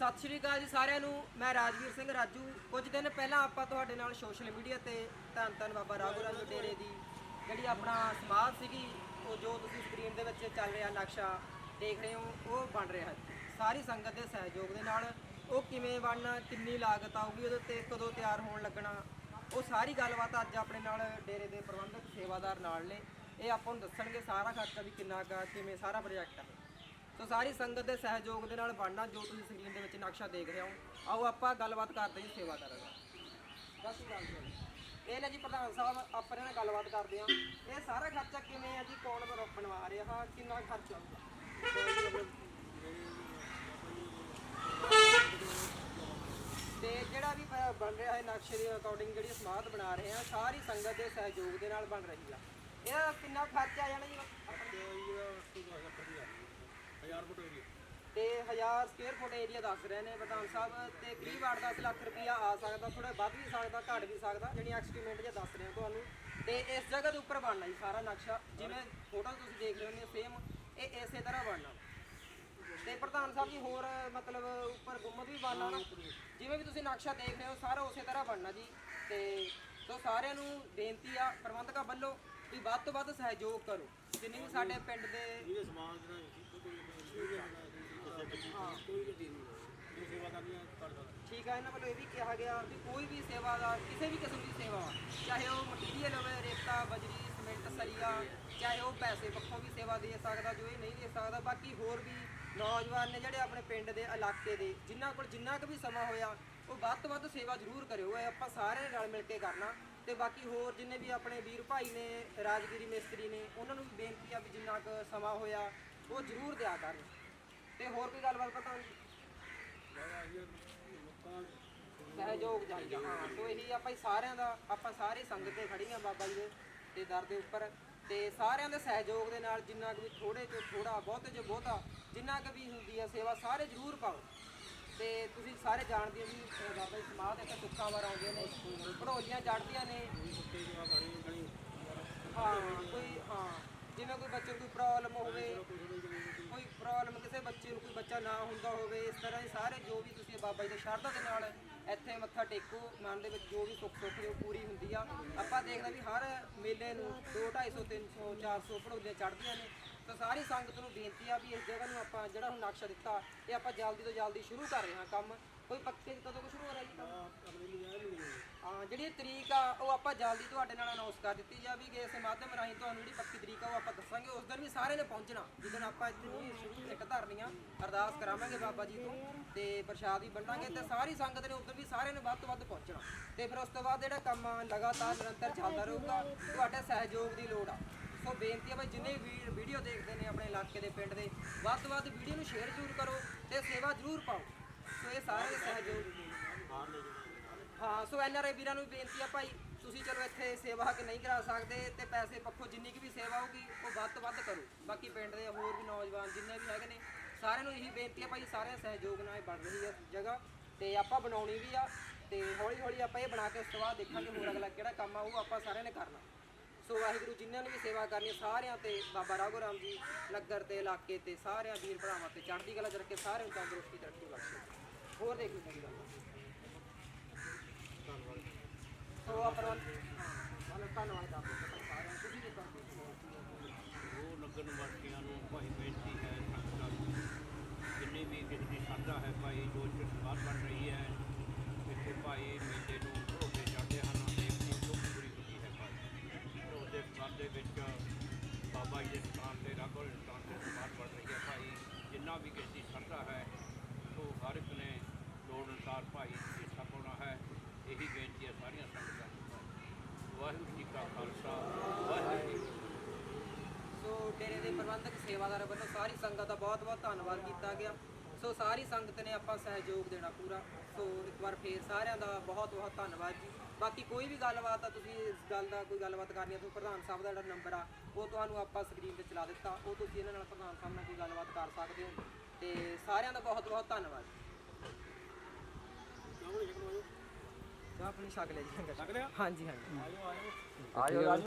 ਸਤਿ ਸ਼੍ਰੀ ਅਕਾਲ ਜੀ ਸਾਰਿਆਂ ਨੂੰ। ਮੈਂ ਰਾਜਵੀਰ ਸਿੰਘ ਰਾਜੂ। ਕੁਝ ਦਿਨ ਪਹਿਲਾਂ ਆਪਾਂ ਤੁਹਾਡੇ ਨਾਲ ਸੋਸ਼ਲ ਮੀਡੀਆ ਤੇ ਧੰਨ ਧੰਨ ਬਾਬਾ ਰਾਘੂ ਰਾਜ ਡੇਰੇ ਦੀ ਜਿਹੜੀ ਆਪਣਾ ਸਮਾਧ ਸੀਗੀ, ਉਹ ਜੋ ਤੁਸੀਂ ਸਕਰੀਨ ਦੇ ਵਿੱਚ ਚੱਲ ਰਿਹਾ ਨਕਸ਼ਾ ਦੇਖ ਰਹੇ ਹੋ, ਉਹ ਬਣ ਰਿਹਾ ਸਾਰੀ ਸੰਗਤ ਦੇ ਸਹਿਯੋਗ ਦੇ ਨਾਲ ਉਹ ਕਿਵੇਂ ਬਣਨਾ, ਕਿੰਨੀ ਲਾਗਤ ਆਊਗੀ, ਉਹਦੇ ਤੇ ਕਦੋਂ ਤਿਆਰ ਹੋਣ ਲੱਗਣਾ, ਉਹ ਸਾਰੀ ਗੱਲਬਾਤ ਅੱਜ ਆਪਣੇ ਨਾਲ ਡੇਰੇ ਦੇ ਪ੍ਰਬੰਧਕ ਸੇਵਾਦਾਰ ਨਾਲ ਨੇ। ਇਹ ਆਪਾਂ ਨੂੰ ਦੱਸਣਗੇ ਸਾਰਾ ਖਰਚਾ ਵੀ ਕਿੰਨਾ ਕਾ ਕਿਵੇਂ ਸਾਰਾ ਪ੍ਰੋਜੈਕਟ ਹੈ ਸੋ ਸਾਰੀ ਸੰਗਤ ਦੇ ਸਹਿਯੋਗ ਦੇ ਨਾਲ ਬਣਨਾ ਜੋ ਤੁਸੀਂ ਸਕਰੀਨ ਦੇ ਵਿੱਚ ਨਕਸ਼ਾ ਦੇਖ ਰਹੇ ਹੋ। ਆਓ ਆਪਾਂ ਗੱਲਬਾਤ ਕਰਦੇ ਹਾਂ ਸੇਵਾ ਸੇਵਾਦਾਰਾਂ ਨਾਲ। ਬਸ ਗੱਲ ਸੁਣੋ। ਇਹ ਨੇ ਜੀ ਪ੍ਰਧਾਨ ਸਾਹਿਬ, ਆਪਾਂ ਇਹਨਾਂ ਨਾਲ ਗੱਲਬਾਤ ਕਰਦੇ ਹਾਂ। ਇਹ ਸਾਰਾ ਖਰਚਾ ਕਿਵੇਂ ਆ ਜੀ? ਕੌਣ ਬਣ- ਬਣਵਾ ਰਿਹਾ? ਕਿੰਨਾ ਖਰਚਾ ਆਊਗਾ? ਤੇ ਜਿਹੜਾ ਵੀ ਬ- ਬਣ ਰਿਹਾ ਹੈ ਨਕਸ਼ੇ ਦੇ ਅਕੋਰਡਿੰਗ ਜਿਹੜੀ ਸਮਾਧ ਬਣਾ ਰਹੇ ਆ ਸਾਰੀ ਸੰਗਤ ਦੇ ਸਹਿਯੋਗ ਦੇ ਨਾਲ ਬਣ ਰਹੀ ਆ। ਇਹਦਾ ਕਿੰਨਾ ਖਰਚਾ ਆ ਜਾਣਾ ਜੀ? ਤੇ 1000 ਸਕੁਅਰ ਫੁੱਟ ਏਰੀਆ ਦੱਸ ਰਹੇ ਨੇ ਪ੍ਰਧਾਨ ਸਾਹਿਬ, ਤੇ ਕਰੀਬ 8-10 ਲੱਖ ਰੁਪਇਆ ਆ ਸਕਦਾ ਥੋੜਾ ਵੱਧ ਵੀ ਸਕਦਾ, ਘੱਟ ਵੀ ਸਕਦਾ, ਜਿਹੜੀ ਐਸਟੀਮੇਟ ਜੇ ਦੱਸ ਰਹੇ ਹਾਂ ਤੁਹਾਨੂੰ। ਤੇ ਇਸ ਜਗ੍ਹਾ ਦੇ ਉੱਪਰ ਬਣਨਾ ਜੀ ਸਾਰਾ ਨਕਸ਼ਾ, ਜਿਵੇਂ ਫੋਟੋ ਤੁਸੀਂ ਦੇਖ ਰਹੇ ਹੋ ਸੇਮ ਇਹ ਇਸੇ ਤਰ੍ਹਾਂ ਬਣਨਾ। ਤੇ ਪ੍ਰਧਾਨ ਸਾਹਿਬ ਜੀ ਹੋਰ ਮਤਲਬ ਉੱਪਰ ਗੁੰਮਤ ਵੀ ਬਣਨਾ ਨਾ, ਜਿਵੇਂ ਵੀ ਤੁਸੀਂ ਨਕਸ਼ਾ ਦੇਖ ਰਹੇ ਹੋ, ਸਾਰਾ ਉਸੇ ਤਰ੍ਹਾਂ ਬਣਨਾ ਜੀ। ਤੇ ਸੋ ਸਾਰਿਆਂ ਨੂੰ ਬੇਨਤੀ ਆ, ਪ੍ਰਬੰਧਕਾਂ ਵੱਲੋਂ ਵੀ ਵੱਧ ਤੋਂ ਵੱਧ ਸਹਿਯੋਗ ਕਰੋ। ਜਿੰਨੇ ਵੀ ਸਾਡੇ ਪਿੰਡ ਦੇ ਇਹਦੇ ਸਮਾਨ ਜਿਹੜਾ ਕੋਈ ਵੀ ਹਾਂ। ਕੋਈ ਵੀ ਚੀਜ਼ ਨਹੀਂ ਸੇਵਾ ਕਰਨੀ ਹੈ ਕਰ ਸਕਦਾ ਠੀਕ ਹੈ ਇਹਨਾਂ ਵੱਲੋਂ ਇਹ ਵੀ ਕਿਹਾ ਗਿਆ ਵੀ ਕੋਈ ਵੀ ਸੇਵਾਦਾਰ ਕਿਸੇ ਵੀ ਕਿਸਮ ਦੀ ਸੇਵਾ ਚਾਹੇ ਉਹ ਮਟੀਰੀਅਲ ਹੋਵੇ ਰੇਤਾ ਬਜਰੀ ਸਿਮੈਂਟ ਸਰੀਆ ਚਾਹੇ ਉਹ ਪੈਸੇ ਪੱਖੋਂ ਵੀ ਸੇਵਾ ਦੇ ਸਕਦਾ ਜੋ ਇਹ ਨਹੀਂ ਦੇ ਸਕਦਾ ਬਾਕੀ ਹੋਰ ਵੀ ਨੌਜਵਾਨ ਨੇ ਜਿਹੜੇ ਆਪਣੇ ਪਿੰਡ ਦੇ ਇਲਾਕੇ ਦੇ ਜਿਨ੍ਹਾਂ ਕੋਲ ਜਿੰਨਾ ਕੁ ਵੀ ਸਮਾਂ ਹੋਇਆ ਉਹ ਵੱਧ ਤੋਂ ਵੱਧ ਸੇਵਾ ਜ਼ਰੂਰ ਕਰਿਓ, ਇਹ ਆਪਾਂ ਸਾਰੇ ਰਲ ਮਿਲ ਕੇ ਕਰਨਾ। ਤੇ ਬਾਕੀ ਹੋਰ ਜਿੰਨੇ ਵੀ ਆਪਣੇ ਵੀਰ ਭਾਈ ਨੇ, ਰਾਜਗੀਰੀ ਮਿਸਤਰੀ ਨੇ, ਉਹਨਾਂ ਨੂੰ ਵੀ ਬੇਨਤੀ ਆ ਵੀ ਜਿੰਨਾ ਕੁ ਸਮਾਂ ਹੋਇਆ, ਉਹ ਜ਼ਰੂਰ ਦਿਆ ਕਰਨ ਤੇ ਹੋਰ ਕੋਈ ਗੱਲਬਾਤ ਪਤਾ ਨਹੀਂ ਸਹਿਯੋਗ ਚਾਹੀਦਾ ਹਾਂ, ਸੋ ਇਹੀ ਆਪਾਂ ਸਾਰਿਆਂ ਦਾ, ਆਪਾਂ ਸਾਰੇ ਸੰਗਤ ਤੇ ਖੜੀਆਂ ਬਾਬਾ ਜੀ ਦੇ, ਤੇ ਦਰ ਦੇ ਉੱਪਰ। ਤੇ ਸਾਰਿਆਂ ਦੇ ਸਹਿਯੋਗ ਦੇ ਨਾਲ ਜਿੰਨਾ ਕੁ ਵੀ ਥੋੜੇ ਤੋਂ ਥੋੜਾ ਬਹੁਤੇ ਜੋ ਬਹੁਤਾ, ਜਿੰਨਾ ਕੁ ਵੀ ਹੁੰਦੀ ਆ ਸੇਵਾ, ਸਾਰੇ ਜ਼ਰੂਰ ਪਾਓ। ਤੇ ਤੁਸੀਂ ਸਾਰੇ ਜਾਣਦੇ ਹੋ ਵੀ, ਅਹ, ਬਾਬਾ ਜੀ ਸਮਾਧ ਇੱਥੇ ਦੁੱਖਾਂ ਵਾਰ ਆਉਂਦੀਆਂ ਨੇ। ਭੜੋਲੀਆਂ ਚੜ੍ਹਦੀਆਂ ਨੇ। ਹਾਂ, ਕੋਈ, ਹਾਂ। ਜਿਵੇਂ ਕੋਈ ਬੱਚੇ ਨੂੰ ਕੋਈ ਪ੍ਰੋਬਲਮ ਹੋਵੇ, ਕੋਈ ਪ੍ਰੋਬਲਮ ਕਿਸੇ ਬੱਚੇ ਨੂੰ, ਕੋਈ ਬੱਚਾ ਨਾ ਹੁੰਦਾ ਹੋਵੇ, ਇਸ ਤਰ੍ਹਾਂ ਦੇ ਸਾਰੇ ਜੋ ਵੀ ਤੁਸੀਂ ਬਾਬਾ ਜੀ ਦੇ ਸ਼ਰਧਾ ਦੇ ਨਾਲ ਇੱਥੇ ਮੱਥਾ ਟੇਕੋ, ਮਨ ਦੇ ਵਿੱਚ ਜੋ ਵੀ ਸੁੱਖ ਸੁੱਖ ਜੋ ਪੂਰੀ ਹੁੰਦੀ ਆ। ਆਪਾਂ ਦੇਖਦੇ ਵੀ ਹਰ ਮੇਲੇ ਨੂੰ 2 250 300 400 ਭੜੋਲੀਆਂ ਚੜ੍ਹਦੀਆਂ ਨੇ। ਤਾਂ ਸਾਰੀ ਸੰਗਤ ਨੂੰ ਬੇਨਤੀ ਆ ਵੀ ਇਸ ਜਗ੍ਹਾ ਨੂੰ ਆਪਾਂ ਜਿਹੜਾ ਹੁਣ ਨਕਸ਼ਾ ਦਿੱਤਾ ਇਹ ਆਪਾਂ ਜਲਦੀ ਤੋਂ ਜਲਦੀ ਸ਼ੁਰੂ ਕਰ ਰਹੇ ਹਾਂ ਕੰਮ। ਕੋਈ ਪੱਕੇ ਕਦੋਂ ਕੁ ਸ਼ੁਰੂ ਹੋ ਰਿਹਾ ਜੀ ਕੰਮ? ਹਾਂ ਜਿਹੜੀ ਇਹ ਤਰੀਕ ਆ ਉਹ ਆਪਾਂ ਜਲਦੀ ਤੁਹਾਡੇ ਨਾਲ ਅਨਾਉਂਸ ਕਰ ਦਿੱਤੀ ਜਾਵੇਗੀ। ਇਸ ਮਾਧਿਅਮ ਰਾਹੀਂ ਤੁਹਾਨੂੰ ਜਿਹੜੀ ਪੱਕੀ ਤਰੀਕ ਆ ਉਹ ਆਪਾਂ ਦੱਸਾਂਗੇ। ਉਸ ਦਿਨ ਵੀ ਸਾਰੇ ਨੇ ਪਹੁੰਚਣਾ। ਜਿੱਦਣ ਆਪਾਂ ਇੱਥੇ ਇੱਟ ਧਰਨੀਆਂ ਅਰਦਾਸ ਕਰਾਵਾਂਗੇ ਬਾਬਾ ਜੀ ਤੋਂ ਤੇ ਪ੍ਰਸ਼ਾਦ ਵੀ ਵੰਡਾਂਗੇ ਤੇ ਸਾਰੀ ਸੰਗਤ ਨੇ ਉਧਰ ਵੀ ਸਾਰੇ ਨੇ ਵੱਧ ਤੋਂ ਵੱਧ ਪਹੁੰਚਣਾ। ਤੇ ਫਿਰ ਉਸ ਤੋਂ ਬਾਅਦ ਜਿਹੜਾ ਕੰਮ ਲਗਾਤਾਰ ਨਿਰੰਤਰ ਚੱਲਦਾ ਰਹੂਗਾ ਤੁਹਾਡੇ ਸਹਿਯੋਗ ਦੀ ਲੋੜ ਆ। ਸੋ ਬੇਨਤੀ ਆ ਭਾਈ ਜਿੰਨੇ ਵੀ ਵੀਡੀਓ ਦੇਖਦੇ ਨੇ ਆਪਣੇ ਇਲਾਕੇ ਦੇ ਪਿੰਡ ਦੇ, ਵੱਧ ਤੋਂ ਵੱਧ ਵੀਡੀਓ ਨੂੰ ਸ਼ੇਅਰ ਜ਼ਰੂਰ ਕਰੋ ਤੇ ਸੇਵਾ ਜ਼ਰੂਰ ਪਾਓ। ਸੋ ਇਹ ਸਾਰੇ ਦੇ ਸਹਿਯੋਗ। ਹਾਂ, ਸੋ ਐਨ ਆਰ ਆਈ ਵੀਰਾਂ ਨੂੰ ਵੀ ਬੇਨਤੀ ਆ ਭਾਈ, ਤੁਸੀਂ ਚਲੋ ਇੱਥੇ ਸੇਵਾ ਕਿ ਨਹੀਂ ਕਰਾ ਸਕਦੇ ਤੇ ਪੈਸੇ ਪੱਖੋਂ ਜਿੰਨੀ ਕੁ ਵੀ ਸੇਵਾ ਹੋਊਗੀ, ਉਹ ਵੱਧ ਤੋਂ ਵੱਧ ਕਰੋ। ਬਾਕੀ ਪਿੰਡ ਦੇ ਹੋਰ ਵੀ ਨੌਜਵਾਨ ਜਿੰਨੇ ਵੀ ਹੈਗੇ ਨੇ, ਸਾਰਿਆਂ ਨੂੰ ਇਹੀ ਬੇਨਤੀ ਆ ਭਾਈ, ਸਾਰਿਆਂ ਦਾ ਸਹਿਯੋਗ ਨਾਲ ਇਹ ਬਣ ਰਹੀ ਹੈ ਜਗ੍ਹਾ ਤੇ ਆਪਾਂ ਬਣਾਉਣੀ ਵੀ ਆ ਤੇ ਹੌਲੀ ਹੌਲੀ ਆਪਾਂ ਇਹ ਬਣਾ ਕੇ ਉਸ ਤੋਂ ਬਾਅਦ ਦੇਖਾਂਗੇ ਹੋਰ ਅਗਲਾ ਕਿਹੜਾ ਕੰਮ ਆ, ਉਹ ਆਪਾਂ ਸਾਰਿਆਂ ਨੇ ਕਰਨਾ। ਸੋ ਵਾਹਿਗੁਰੂ ਜਿਨ੍ਹਾਂ ਨੇ ਵੀ ਸੇਵਾ ਕਰਨੀ ਹੈ, ਸਾਰਿਆਂ ਤੇ ਬਾਬਾ ਰਾਘੋ ਰਾਮ ਜੀ ਨਗਰ ਤੇ ਇਲਾਕੇ ਤੇ ਸਾਰਿਆਂ ਵੀਰ ਭਰਾਵਾਂ ਤੇ ਚੜ੍ਹਦੀ ਕਲਾ ਚ ਰੱਖੇ ਸਾਰਿਆਂ ਨੂੰ ਤੰਦਰੁਸਤੀ ਤਰੱਕੀ ਬਖਸ਼ੇ। ਹੋਰ ਦੇਖੋ ਲਓ ਗੱਲ। ਧੰਨਵਾਦ ਸੋ ਆਪਣਾ ਧੰਨਵਾਦ ਕਰਦੇ ਸਾਰਿਆਂ ਨੂੰ ਤੁਸੀਂ ਵੀ ਕਰਦੇ ਉਹ ਲੱਗਣ ਵਾਸੀਆਂ ਨੂੰ ਭਾਈ ਬੇਨਤੀ ਹੈ ਜਿੰਨੇ ਵੀ ਕਿਸੇ ਦੀ ਸ਼ਰਧਾ ਹੈ ਭਾਈ ਜੋ ਸਮਾਧ ਬਣ ਰਹੀ ਹੈ ਇੱਥੇ ਭਾਈ ਮੇਲੇ ਨੂੰ ਦੇ ਵਿੱਚ ਬਾਬਾ ਜੀ ਦੇ ਸਥਾਨ ਤੇ ਰਾਗੋਲ ਸਥਾਨ ਤੇ ਸਮਾਧ ਬਣ ਰਹੀ ਹੈ ਭਾਈ, ਜਿੰਨਾ ਵੀ ਕਿਸੇ ਦੀ ਸ਼ਰਧਾ ਹੈ, ਸੋ ਹਰ ਇੱਕ ਨੇ ਲੋੜ ਅਨੁਸਾਰ ਭਾਈ ਹਿੱਸਾ ਪਾਉਣਾ ਹੈ। ਇਹੀ ਬੇਨਤੀ ਹੈ ਸਾਰੀਆਂ ਸੰਗਤਾਂ ਨੂੰ। ਵਾਹਿਗੁਰੂ ਜੀ ਕਾ ਖਾਲਸਾ, ਵਾਹਿਗੁਰੂ ਜੀ ਸੋ ਡੇਰੇ ਦੇ ਪ੍ਰਬੰਧਕ, ਸੇਵਾਦਾਰ ਵੱਲੋਂ ਸਾਰੀ ਸੰਗਤ ਦਾ ਬਹੁਤ-ਬਹੁਤ ਧੰਨਵਾਦ ਕੀਤਾ ਗਿਆ। ਸੋ ਸਾਰੀ ਸੰਗਤ ਨੇ ਆਪਾਂ ਸਹਿਯੋਗ ਦੇਣਾ ਪੂਰਾ। ਸੋ ਇੱਕ ਵਾਰ ਫੇਰ ਸਾਰਿਆਂ ਦਾ ਬਹੁਤ-ਬਹੁਤ ਧੰਨਵਾਦ ਜੀ। ਬਾਕੀ ਕੋਈ ਵੀ ਗੱਲਬਾਤ ਆ ਤੁਸੀਂ ਇਸ ਗੱਲ ਦਾ ਕੋਈ ਗੱਲਬਾਤ ਕਰਨੀ ਆ ਤਾਂ ਪ੍ਰਧਾਨ ਸਾਹਿਬ ਦਾ ਜਿਹੜਾ ਨੰਬਰ ਆ ਉਹ ਤੁਹਾਨੂੰ ਆਪਾਂ ਸਕਰੀਨ ਤੇ ਚਲਾ ਦਿੱਤਾ। ਉਹ ਤੁਸੀਂ ਇਹਨਾਂ ਨਾਲ ਪ੍ਰਧਾਨ ਸਾਹਿਬ ਨਾਲ ਕੋਈ ਗੱਲਬਾਤ ਕਰ ਸਕਦੇ ਹੋ। ਤੇ ਸਾਰਿਆਂ ਦਾ ਬਹੁਤ-ਬਹੁਤ ਧੰਨਵਾਦ। ਕਿਉਂ ਨਹੀਂ ਸੋ ਆਪਣੀ ਛਕ ਲੈ ਜੀ। ਹਾਂਜੀ ਹਾਂਜੀ। ਆਜੋ।